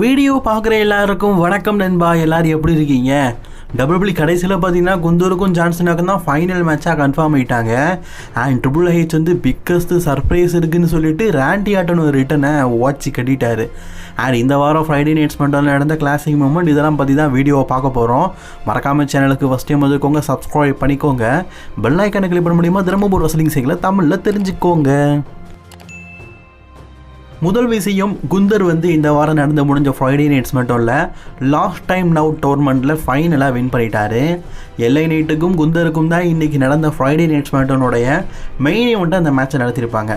Video பார்க்குற எல்லாருக்கும் வணக்கம் நண்பா. எல்லாரும் எப்படி இருக்கீங்க? டபுள்பிளி e கடைசியில் பார்த்தீங்கன்னா குந்தூருக்கும் ஜான்சனாக்கும் தான் ஃபைனல் மேட்சாக கன்ஃபார்ம் ஆகிட்டாங்க அண்ட் ட்ரிபிள் ஹெச் வந்து பிக்கஸ்ட் சர்ப்ரைஸ் இருக்குன்னு சொல்லிட்டு ரேண்டி ஆட்டன் ஒரு ரிட்டனை வாட்சி கட்டிட்டார். அண்ட் இந்த வாரம் ஃப்ரைடே நைட்ஸ் மண்டலில் நடந்த கிளாசிக் மூமெண்ட் இதெல்லாம் பற்றி தான் வீடியோவை பார்க்க போகிறோம் மறக்காமல் சேனலுக்கு ஃபஸ்ட் டைம் வந்துக்கோங்க சப்ஸ்கிரைப் பண்ணிக்கோங்க. பெல் ஐக்கனை கிளிக் பண்ண முடியுமா? திரும்ப ஒரு ரெஸ்லிங் செய்யல தமிழில் தெரிஞ்சுக்கோங்க. முதல் விஷயம் குந்தர் வந்து இந்த வாரம் நடந்து முடிஞ்ச ஃப்ரைடே நைட்ஸ் மட்டும் இல்லை லாஸ்ட் டைம் நவு டோர்னமெண்ட்டில் ஃபைனலாக வின் பண்ணிட்டாரு. எல்ஐ நைட்டுக்கும் குந்தருக்கும் தான் இன்றைக்கி நடந்த ஃப்ரைடே நைட்ஸ் மட்டும்னுடைய மெயின் ஈவெண்ட்டை அந்த மேட்சை நடத்தியிருப்பாங்க.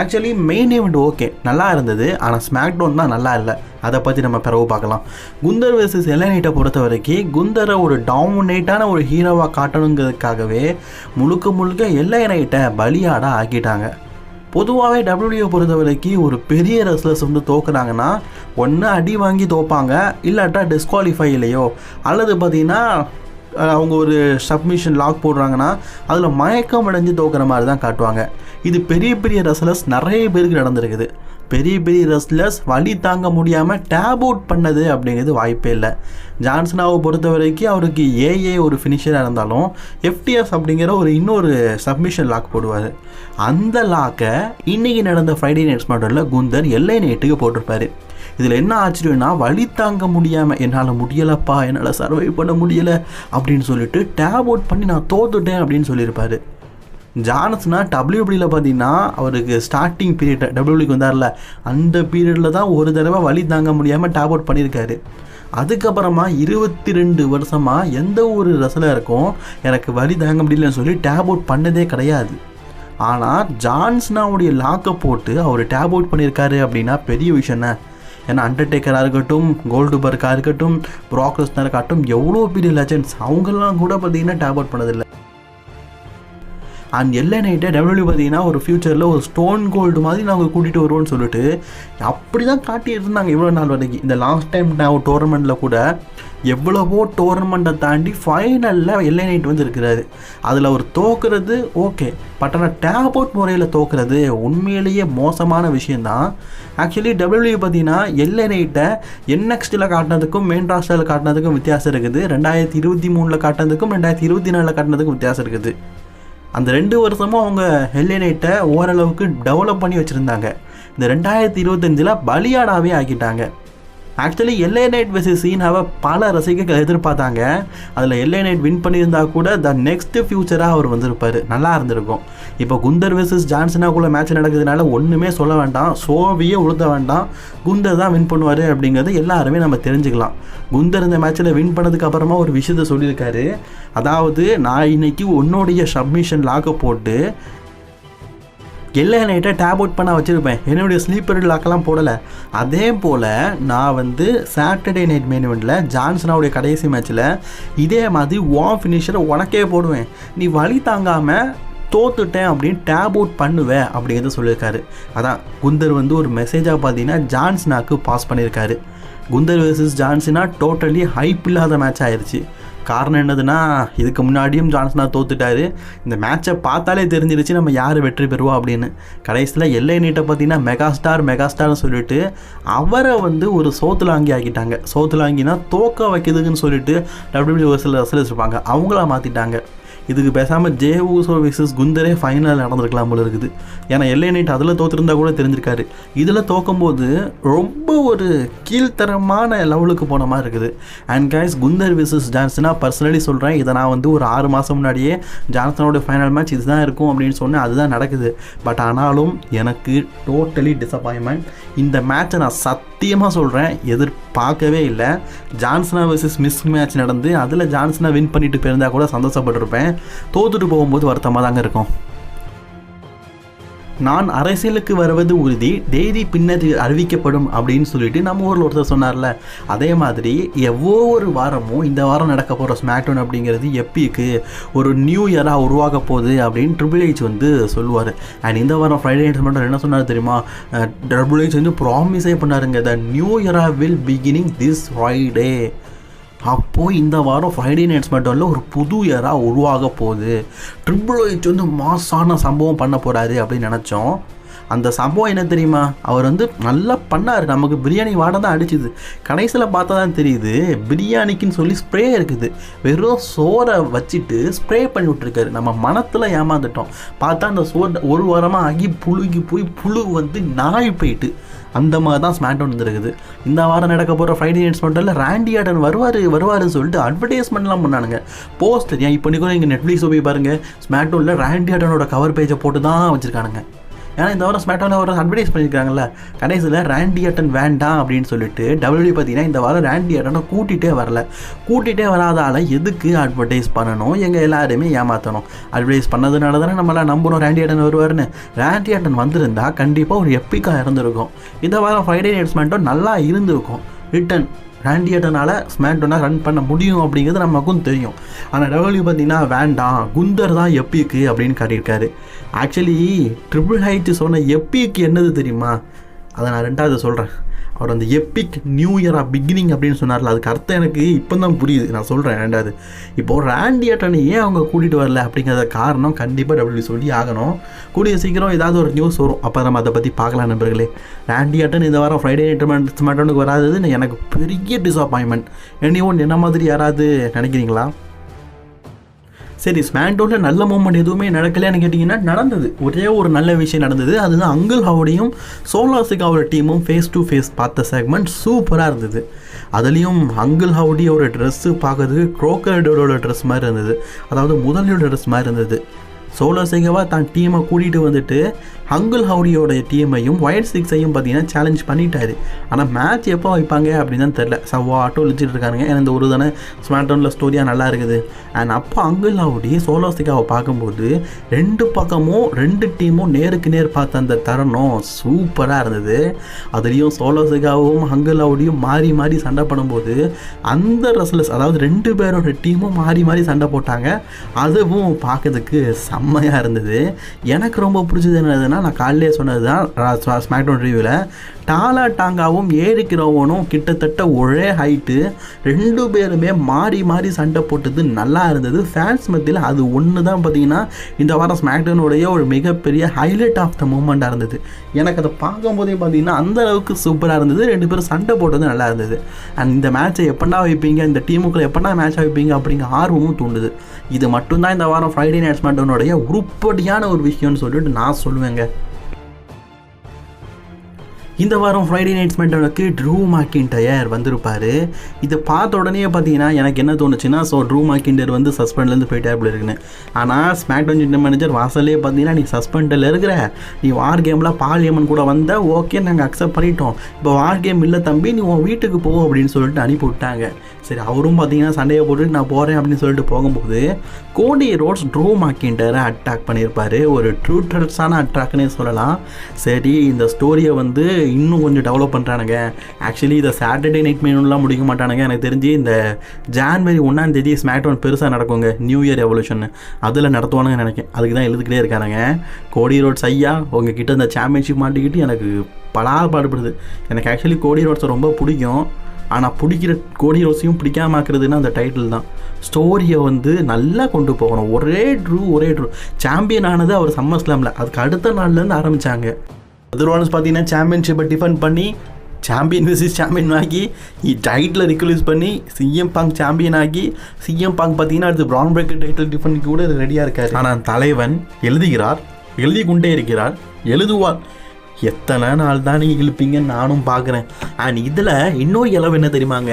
ஆக்சுவலி மெயின் ஈவெண்ட் ஓகே நல்லா இருந்தது. ஆனால் ஸ்மாக்டவுன் தான் நல்லா இல்லை. அதை பற்றி நம்ம பிறகு பார்க்கலாம். குந்தர் வர்சஸ் எல்ஐ நைட்டை பொறுத்த வரைக்கும் குந்தரை ஒரு டாமினேட்டான ஒரு ஹீரோவாக காட்டணுங்கிறதுக்காகவே முழுக்க முழுக்க எல்ஐ நைட்டை பலியாட ஆக்கிட்டாங்க. பொதுவாகவே டபிள்யூடியை பொறுத்த வரைக்கும் ஒரு பெரிய ரெஸ்லர்ஸ் வந்து தோக்குறாங்கன்னா ஒன்று அடி வாங்கி தோப்பாங்க இல்லாட்டா டிஸ்குவாலிஃபை இல்லையோ. அல்லது பார்த்தீங்கன்னா அவங்க ஒரு சப்மிஷன் லாக் போடுறாங்கன்னா அதில் மயக்கம் அடைஞ்சு தோக்குற மாதிரி தான் காட்டுவாங்க. இது பெரிய பெரிய ரெஸ்லர்ஸ் நிறைய பேருக்கு நடந்திருக்குது. பெரிய பெரிய ரெஸ்லர்ஸ் வழி தாங்க முடியாமல் டேப் அவுட் பண்ணது அப்படிங்கிறது வாய்ப்பே இல்லை. ஜான்சனாவை பொறுத்த வரைக்கும் அவருக்கு ஏஏ ஒரு ஃபினிஷராக இருந்தாலும் எஃப்டிஎஸ் அப்படிங்கிற ஒரு இன்னொரு சப்மிஷன் லாக் போடுவார். அந்த லாக்கை இன்றைக்கி நடந்த ஃப்ரைடே நைட்ஸ் மாடலில் குந்தர் எல்லை நைட்டுக்கு போட்டிருப்பாரு. இதில் என்ன ஆச்சரியம்னா வழி தாங்க முடியாமல் என்னால் முடியலப்பா என்னால் சர்வை பண்ண முடியலை அப்படின்னு சொல்லிட்டு டேப் அவுட் பண்ணி நான் தோத்துட்டேன் அப்படின்னு சொல்லியிருப்பாரு. ஜானஸ்னா டபிள்யூபிளியில் பார்த்தீங்கன்னா அவருக்கு ஸ்டார்டிங் பீரியட் டபிள்யூபிளிக்கு வந்தார்ல. அந்த பீரியடில் தான் ஒரு தடவை வழி தாங்க முடியாமல் டேப் அவுட் பண்ணியிருக்காரு அதுக்கப்புறமா இருபத்தி ரெண்டு வருஷமாக எந்த ஒரு ரெசலருக்கும் எனக்கு வழி தாங்க முடியலன்னு சொல்லி டேப் அவுட் பண்ணதே கிடையாது. ஆனால் ஜான்ஸ்னாவுடைய லாக்கை போட்டு அவர் டேப் அவுட் பண்ணியிருக்காரு அப்படின்னா பெரிய விஷயம் தான் ஏன்னா அண்டர்டேக்கராக இருக்கட்டும் கோல்டு பர்க்காக இருக்கட்டும் ப்ராக்ரஸ்னாக இருக்கட்டும் எவ்வளோ பெரிய லெஜண்ட்ஸ் அவங்கெல்லாம் கூட பார்த்தீங்கன்னா டேப் அவுட் பண்ணதில்லை. அண்ட் எல்லை நைட்டை டபிள்யூ பார்த்தீங்கன்னா ஒரு ஃப்யூச்சரில் ஒரு ஸ்டோன் கோல்டு மாதிரி நாங்கள் கூட்டிகிட்டு வருவோம்னு சொல்லிட்டு அப்படி தான் காட்டிட்டு இருந்தாங்க இவ்வளோ நாள் வரைக்கும். இந்த லாஸ்ட் டைம் நான் டோர்னமெண்ட்டில் கூட எவ்வளவோ டோர்னமெண்ட்டை தாண்டி ஃபைனலில் எல்லை நைட் வந்து இருக்கிறாரு அதில் அவர் தோக்குறது ஓகே பட் ஆனால் டேப் அவுட் முறையில் தோக்குறது உண்மையிலேயே மோசமான விஷயந்தான் ஆக்சுவலி டபிள்யூ பார்த்தீங்கன்னா எல்லை நைட்டை என்எக்ஸ்டியில் காட்டினதுக்கும் மெயின் ராஸ்டரில் காட்டினதுக்கும் வித்தியாசம் இருக்குது. ரெண்டாயிரத்தி இருபத்தி மூணில் காட்டினதுக்கும் ரெண்டாயிரத்தி இருபத்தி நாலில் காட்டினதுக்கும் வித்தியாசம் இருக்குது. அந்த ரெண்டு வருஷமும் அவங்க எல்ஏ ஓரளவுக்கு டெவலப் பண்ணி வச்சுருந்தாங்க. இந்த ரெண்டாயிரத்தி இருபத்தஞ்சில் பலியாடாவே ஆக்கிட்டாங்க. ஆக்சுவலி எல்ஏ நைட் வெர்சஸ் சீனாவை பல ரசிகர்கள் எதிர்பார்த்தாங்க. அதில் எல்ஏ நைட் வின் பண்ணியிருந்தா கூட த நெக்ஸ்ட் ஃபியூச்சராக அவர் வந்திருப்பார். நல்லா இருந்திருக்கும். இப்போ குந்தர் வெர்சஸ் ஜான்சனாக்குள்ளே மேட்ச் நடக்கிறதுனால ஒன்றுமே சொல்ல வேண்டாம். சோவியே உளுத்த வேண்டாம். குந்தர் தான் வின் பண்ணுவார் அப்படிங்கிறது எல்லாருமே நம்ம தெரிஞ்சுக்கலாம். குந்தர் இந்த மேட்ச்சில் வின் பண்ணதுக்கு அப்புறமா ஒரு விஷயத்த சொல்லியிருக்காரு. அதாவது நான் இன்னைக்கு உன்னுடைய சப்மிஷன் லாக்கை போட்டு எல்லா நைட்டாக டேப் அவுட் பண்ண வச்சுருப்பேன். என்னுடைய ஸ்லீப்பர் லாக்கெல்லாம் போடலை. அதே போல் நான் வந்து சாட்டர்டே நைட் மெயின் இவெண்ட்டில் ஜான்சனாவுடைய கடைசி மேட்ச்சில் இதே மாதிரி வாம் ஃபினிஷரை உனக்கே போடுவேன். நீ வழி தாங்காமல் தோத்துட்டேன் அப்படின்னு டேப் அவுட் பண்ணுவேன் அப்படிங்கிறத சொல்லியிருக்காரு. அதான் குந்தர் வந்து ஒரு மெசேஜாக பார்த்தீங்கன்னா ஜான்சனாக்கு பாஸ் பண்ணியிருக்காரு. Gunther versus John Cena totally hype இல்லாத மேட்ச் ஆயிடுச்சு காரணம் என்னதுன்னா இதுக்கு முன்னாடியும் ஜான்சனா தோத்துட்டாரு. இந்த மேட்சை பார்த்தாலே தெரிஞ்சிருச்சு நம்ம யார் வெற்றி பெறுவோம் அப்படின்னு. கடைசியில் எல்லை நீட்டை பார்த்தீங்கன்னா மெகாஸ்டார் மெகாஸ்டார்னு சொல்லிட்டு அவரை வந்து ஒரு சோத்துலாங்கி ஆக்கிட்டாங்க. சோத்துலாங்கினா தோக்க வைக்கிறதுக்குன்னு சொல்லிட்டு டபிள்யூபிள்யூ சில ரசல் இருப்பாங்க அவங்கள மாற்றிட்டாங்க இதுக்கு பேசாமல் ஜே ஊசோ விசஸ் குந்தரே ஃபைனல் நடந்திருக்கலாம் போல இருக்குது. ஏன்னா எல்லை நைட் அதில் தோற்றுருந்தா கூட தெரிஞ்சிருக்காரு. இதில் தோக்கும்போது ரொம்ப ஒரு கீழ்த்தரமான லெவலுக்கு போன மாதிரி இருக்குது. And guys Gunther versus John Cena personally சொல்கிறேன் இதை நான் வந்து ஒரு ஆறு மாதம் முன்னாடியே ஜான்சனோட ஃபைனல் மேட்ச் இதுதான் இருக்கும் அப்படின்னு சொன்னேன் அதுதான் நடக்குது. பட் ஆனாலும் எனக்கு டோட்டலி டிசப்பாயின்மெண்ட் இந்த மேட்சை நான் சத்தியமாக சொல்கிறேன் எதிர்பார்க்கவே இல்லை. ஜான்சனா வர்சஸ் மிஸ் மேட்ச் நடந்து அதில் ஜான்சனா வின் பண்ணிட்டு போயிருந்தா கூட சந்தோஷப்பட்டிருப்பேன். தோத்துட்டு போகும்போது வருத்தமாக தாங்க இருக்கும். நான் அரசியலுக்கு வருவது உறுதி தேதி பின்னர் அறிவிக்கப்படும் அப்படின்னு சொல்லிட்டு நம்ம ஊரில் ஒருத்தர் சொன்னார்ல. அதே மாதிரி ஒவ்வொரு வாரமும் இந்த வாரம் நடக்க போகிற ஸ்மாக்டவுன் அப்படிங்கிறது எப்பிக்கு ஒரு நியூ இயராக உருவாக போகுது அப்படின்னு ட்ரிபிள் ஹெச் வந்து சொல்லுவார். அண்ட் இந்த வாரம் ஃப்ரைடே நைட் மட்டும் என்ன சொன்னார் தெரியுமா? ட்ரிபிள் ஹெச் வந்து ப்ராமிஸே பண்ணாருங்க. த நியூ இயரா வில் பிகினிங் திஸ் ஃப்ரைடே அப்போது இந்த வாரம் ஃப்ரைடே நைட்ஸ் மட்டும் ஒரு புது இயராக உருவாக போகுது. ட்ரிபிள் ஹெச் வந்து மாசான சம்பவம் பண்ண போகிறாரு அப்படின்னு நினச்சோம். அந்த சம்பவம் என்ன தெரியுமா? அவர் வந்து நல்லா பண்ணார். நமக்கு பிரியாணி வாடை தான் அடிச்சுது. கடைசியில் பார்த்தா தான் தெரியுது பிரியாணிக்குன்னு சொல்லி ஸ்ப்ரே இருக்குது. வெறும் சோறை வச்சுட்டு ஸ்ப்ரே பண்ணி விட்ருக்காரு நம்ம மனத்தில் ஏமாந்துட்டோம். பார்த்தா அந்த சோறு ஒரு வாரமாக ஆகி புழுகி போய் புழு வந்து நாய் போயிட்டு அந்த மாதிரி தான் ஸ்மாக்டவுன் வந்துருக்குது இந்த வாரம் நடக்க போகிற ஃப்ரைடே நைட் ஸ்மாக்டவுனில் ராண்டி ஆடன் வருவார் வருவாருன்னு சொல்லிட்டு அட்வர்டைஸ்மெண்ட்லாம் பண்ணானுங்க. போஸ்டர் ஏன் இப்போ நீங்கள் இங்கே நெட்ஃப்ளிக்ஸ் போய் பாருங்கள் ஸ்மாக்டவுனில் ராண்டி ஆடனோட கவர் பேஜை போட்டு தான் வச்சுருக்கானுங்க. ஏன்னா இந்த வாரம் ஸ்மாக்டவுனில் ஒரு அட்வர்டைஸ் பண்ணியிருக்காங்கல்ல கடைசியில் ரேண்டி அட்டன் வேண்டாம் அப்படின்னு சொல்லிட்டு டபிள்யூடி பார்த்தீங்கன்னா இந்த வாரம் ரேண்டி அட்டனை கூட்டிகிட்டே வரல. கூட்டிகிட்டே வராதால எதுக்கு அட்வர்டைஸ் பண்ணணும்? எங்கள் எல்லாருமே ஏமாற்றணும் அட்வர்டைஸ் பண்ணதுனால தானே நம்மளாம் நம்பணும் ரேண்டி அட்டன் வருவார்னு ரேண்டி அட்டன் வந்திருந்தால் கண்டிப்பாக ஒரு எப்பிக்காக இருந்திருக்கும். இந்த வாரம் ஃப்ரைடே நைட் ஸ்மாக்டவுன் நல்லா இருந்திருக்கும். ரிட்டன் ராண்டியட்டனால ஸ்மேண்டோனா ரன் பண்ண முடியும் அப்படிங்கிறது நமக்கும் தெரியும். ஆனால் டபிள்யூ பார்த்தீங்கன்னா வேண்டாம் குந்தர் தான் எப்பிக்கு? அப்படின்னு காட்டியிருக்காரு. ஆக்சுவலி ட்ரிபிள் ஹைட் சொன்ன எப்பிக்கு என்னது தெரியுமா? அதை நான் ரெண்டாவது சொல்கிறேன் அவர் அந்த எப்பிக் நியூ இயராக பிகினிங் அப்படின்னு சொன்னார்ல அதுக்கு அர்த்தம் எனக்கு இப்போ தான் புரியுது. நான் சொல்கிறேன் ரெண்டாவது. இப்போ ராண்டி அட்டனை ஏன் அவங்க கூட்டிகிட்டு வரல அப்படிங்கிறத காரணம் கண்டிப்பாக டபிள்யூ சொல்லி ஆகணும். கூடிய சீக்கிரம் ஏதாவது ஒரு நியூஸ் வரும். அப்போ நம்ம அதை பற்றி பார்க்கலாம் நண்பர்களே. ராண்டி அட்டன் இந்த வாரம் ஃப்ரைடே நைட் மேட்டனுக்கு வராதது எனக்கு பெரிய டிசப்பாயின்மெண்ட் எனி ஒன் என்ன மாதிரி யாராவது நினைக்கிறீங்களா? சரி ஸ்மாக்டவுனில் நல்ல மூமெண்ட் எதுவுமே நடக்கலைன்னு கேட்டிங்கன்னா நடந்தது. ஒரே ஒரு நல்ல விஷயம் நடந்தது. அதுதான் அங்கிள் ஹவுடையும் சோலாசிகாவோட டீமும் ஃபேஸ் டு ஃபேஸ் பார்த்த செக்மெண்ட் சூப்பராக இருந்தது. அதுலேயும் அங்கிள் ஹவுடியோட ட்ரெஸ்ஸு பார்க்கறதுக்கு க்ரோக்கர்டோட ட்ரெஸ் மாதிரி இருந்தது. அதாவது முதலியோட ட்ரெஸ் மாதிரி இருந்தது. சோலோசேகவா தான் டீமை கூட்டிகிட்டு வந்துட்டு அங்குல் ஹவுடியோட டீமையும் ஒயிட் சிக்ஸையும் பார்த்தீங்கன்னா சேலஞ்ச் பண்ணிட்டாரு. ஆனால் மேட்ச் எப்போ வைப்பாங்க அப்படின்னு தான் தெரில சவ்வா ஆட்டோ இழிச்சிட்டு இருக்காங்க ஏன்னா இந்த ஒரு தானே ஸ்மார்டவுனில் ஸ்டோரியாக நல்லா இருக்குது. அண்ட் அப்போ அங்குல் ஹவுடி சோலோசிகாவை பார்க்கும்போது ரெண்டு பக்கமும் ரெண்டு டீமும் நேருக்கு நேர் பார்த்த அந்த தருணம் சூப்பராக இருந்தது. அதுலேயும் சோலோசிகாவும் அங்குல் ஹவுடியும் மாறி மாறி சண்டை பண்ணும்போது அந்த ரசலஸ் அதாவது ரெண்டு பேரோட டீமும் மாறி மாறி சண்டை போட்டாங்க. அதுவும் பார்க்கறதுக்கு செம்மையாக இருந்தது. எனக்கு ரொம்ப பிடிச்சது என்னதுன்னா நான் காலையிலே சொன்னது தான் ஸ்மாக்டவுன் ரிவியூவில் டாலா டாங்காவும் ஏரிக்கிறவனும் கிட்டத்தட்ட ஒரே ஹைட்டு ரெண்டு பேருமே மாறி மாறி சண்டை போட்டது நல்லா இருந்தது. ஃபேன்ஸ் மத்தியில் அது ஒன்று தான் பார்த்தீங்கன்னா இந்த வாரம் ஸ்மாக்டவுனுடைய ஒரு மிகப்பெரிய ஹைலைட் ஆஃப் த மூமெண்ட்டாக இருந்தது. எனக்கு அதை பார்க்கும்போதே பார்த்தீங்கன்னா அந்த அளவுக்கு சூப்பராக இருந்தது. ரெண்டு பேரும் சண்டை போட்டது நல்லா இருந்தது. அண்ட் இந்த மேட்ச்சை எப்படா வைப்பீங்க? இந்த டீமுக்குள்ள எப்படா மேட்ச் வைப்பீங்க? அப்படிங்கிற ஆர்வமும் தூண்டுது. இது மட்டும்தான் இந்த வாரம் ஃப்ரைடே நைட் ஸ்மாக்டவுனுடைய உருப்படியான ஒரு விஷயம்னு சொல்லிட்டு நான் சொல்லுவேங்க. இந்த வாரம் ஃப்ரைடே நைட்ஸ் ஸ்மெண்டனுக்கு ட்ரூ மாக்கின்டயர் வந்திருப்பார். இதை பார்த்த உடனே பார்த்தீங்கன்னா எனக்கு என்ன தோணுச்சுன்னா ஸோ ட்ரூ மாக்கின்டயர் வந்து சஸ்பெண்ட்லேருந்து போயிட்டே அப்படி இருக்குன்னு. ஆனால் ஸ்மாக்டவுன் ஜென்டர் மேனேஜர் வாசல்லே பார்த்தீங்கன்னா நீ சஸ்பெண்டில் இருக்கிற. நீ வார் கேமில் பாலியம்மன் கூட வந்த ஓகே நாங்கள் அக்செப்ட் பண்ணிட்டோம். இப்போ வார் கேம் இல்லை தம்பி நீ உன் வீட்டுக்கு போ அப்படின்னு சொல்லிட்டு அனுப்பி விட்டாங்க சரி அவரும் பார்த்தீங்கன்னா சண்டையை போட்டு நான் போகிறேன் அப்படின்னு சொல்லிட்டு போகும்போது கோடி ரோட்ஸ் ட்ரூ மாக்கிண்டரை அட்டாக் பண்ணியிருப்பார் ஒரு ட்ரூட்டல்ஸான அட்டாக்னே சொல்லலாம். சரி இந்த ஸ்டோரியை வந்து இன்னும் கொஞ்சம் டெவலப் பண்ணுறானுங்க ஆக்சுவலி இதை சாட்டர்டே நைட் மெயின்லாம் முடிக்க மாட்டானுங்க. எனக்கு தெரிஞ்சு இந்த ஜான்வரி ஒன்றாம் தேதி ஸ்மாக்டவுன் பெருசாக நடக்குங்க. நியூ இயர் எவல்யூஷன் அதில் நடத்துவானுங்க நினைக்கிறேன். அதுக்கு தான் எழுதுக்கிட்டே இருக்கானுங்க. கோடி ரோட்ஸ் ஐயா உங்ககிட்ட இந்த சாம்பியன்ஷிப் மாட்டிக்கிட்டு எனக்கு பலா பாடுபடுது. எனக்கு ஆக்சுவலி கோடி ரோட்ஸை ரொம்ப பிடிக்கும். ஆனால் பிடிக்கிற கோடி ரோஸையும் பிடிக்காம ஆக்குறதுன்னா அந்த டைட்டில் தான். ஸ்டோரியை வந்து நல்லா கொண்டு போகணும். ஒரே ட்ரூ ஒரே ட்ரூ சாம்பியன் ஆனது அவர் சம்மர் ஸ்லாமில் அதுக்கு அடுத்த நாள்லேருந்து ஆரம்பித்தாங்க அதர்வான்ஸ் பார்த்தீங்கன்னா சாம்பியன்ஷிப்பை டிஃபெண்ட் பண்ணி சாம்பியன் விசிஸ் சாம்பியன் ஆகி டைட்டில் ரிக்வலைஸ் பண்ணி சிஎம் பாங் சாம்பியன் ஆகி சிஎம் பாங் பார்த்தீங்கன்னா அடுத்து ப்ரான் பிரேக்கர் டைட்டில் டிஃபெண்ட் கூட ரெடியாக இருக்கார். ஆனால் தலைவன் எழுதுகிறார் எழுதி கொண்டே இருக்கிறார் எழுதுவார். எத்தனை நாள் தான் நீங்கள் இழுப்பீங்கன்னு நானும் பார்க்குறேன் அண்ட் இதில் இன்னொரு இளவு என்ன தெரியுமாங்க?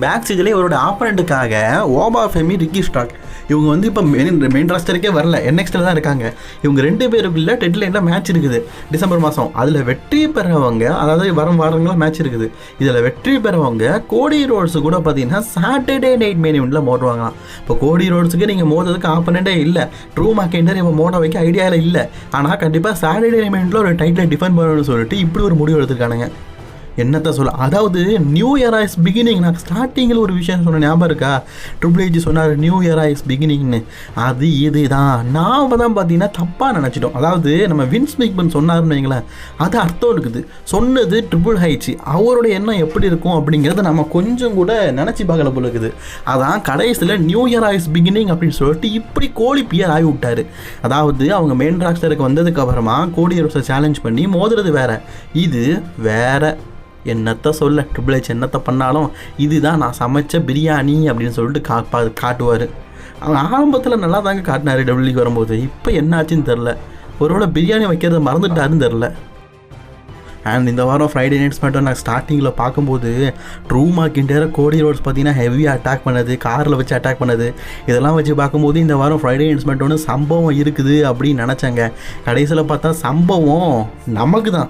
பேக் ஸ்டேஜில் இவரோட ஆப்பனண்ட்டுக்காக ஓபா ஃபெமி ரிக்கி ஸ்டாக் இவங்க வந்து இப்போ மெயின் மெயின் ராஸ்டருக்கே வரல. என்எக்ஸ்டில் தான் இருக்காங்க. இவங்க ரெண்டு பேருக்குள்ள டெட் லைனில் மேட்ச் இருக்குது. டிசம்பர் மாதம் அதில் வெற்றி பெறவங்க அதாவது வரும் வாரங்களாக மேட்ச் இருக்குது. இதில் வெற்றி பெறவங்க கோடி ரோட்ஸு கூட பார்த்தீங்கன்னா சாட்டர்டே நைட் மெயின் இவெண்ட்டில் மோடுவாங்களாம் இப்போ கோடி ரோட்ஸுக்கு நீங்கள் மோதுறதுக்கு ஆப்பனண்டே இல்லை. ட்ரூ மார்க்கெண்டர் இப்போ மோட வைக்க ஐடியாவில் இல்லை. ஆனால் கண்டிப்பாக சாட்டர்டே நைட் ஒரு டைட்டில் டிஃபன் பண்ணணும்னு சொல்லிட்டு இப்படி ஒரு முடிவு எடுத்துருக்கானுங்க. என்னத்த சொல்ல? அதாவது நியூ இயர் இஸ் பிகினிங் நான் ஸ்டார்டிங்கில் ஒரு விஷயம் சொன்ன ஞாபகம் இருக்கா? ட்ரிபிள் ஏஜி சொன்னார் நியூ இயர் இஸ் பிகினிங்னு அது இது தான் நாம் தான் பார்த்தீங்கன்னா தப்பாக நினச்சிட்டோம். அதாவது நம்ம வின்ஸ் மேக்மன் சொன்னார்னு வைங்களேன் அது அர்த்தம் இருக்குது. சொன்னது ட்ரிபிள் ஹைச்சி அவரோட எண்ணம் எப்படி இருக்கும் அப்படிங்கிறத நம்ம கொஞ்சம் கூட நினச்சி பார்க்கல போல இருக்குது. அதான் கடைசியில் நியூ இயர் இஸ் பிகினிங் அப்படின்னு சொல்லிட்டு இப்படி கோழி பியர் ஆகி விட்டாரு. அதாவது அவங்க மெயின் ராக்ஸ்டருக்கு வந்ததுக்கு அப்புறமா கோடி ரோஸை சேலஞ்ச் பண்ணி மோதுறது வேற. இது வேற என்னத்த சொல்ல? ட்ரிபிள் ஹெச் என்னத்தை பண்ணாலும் இதுதான் நான் சமைச்ச பிரியாணி அப்படின்னு சொல்லிட்டு கா பா காட்டுவார். அவன் ஆரம்பத்தில் நல்லா தாங்க காட்டினார் டபிள்யூக்கு வரும்போது. இப்போ என்னாச்சுன்னு தெரில ஒருவேளை பிரியாணி வைக்கிறத மறந்துட்டாருன்னு தெரில அண்ட் இந்த வாரம் ஃப்ரைடே நைட்ஸ் மட்டும் நான் ஸ்டார்டிங்கில் பார்க்கும்போது ட்ரூ மார்க்கின்டேர கோடி ரோட்ஸ் பார்த்தீங்கன்னா ஹெவியாக அட்டாக் பண்ணது காரில் வச்சு அட்டாக் பண்ணது. இதெல்லாம் வச்சு பார்க்கும்போது இந்த வாரம் ஃப்ரைடே நைட்ஸ் மட்டும் சம்பவம் இருக்குது அப்படின்னு நினச்சாங்க. கடைசியில் பார்த்தா சம்பவம் நமக்கு தான்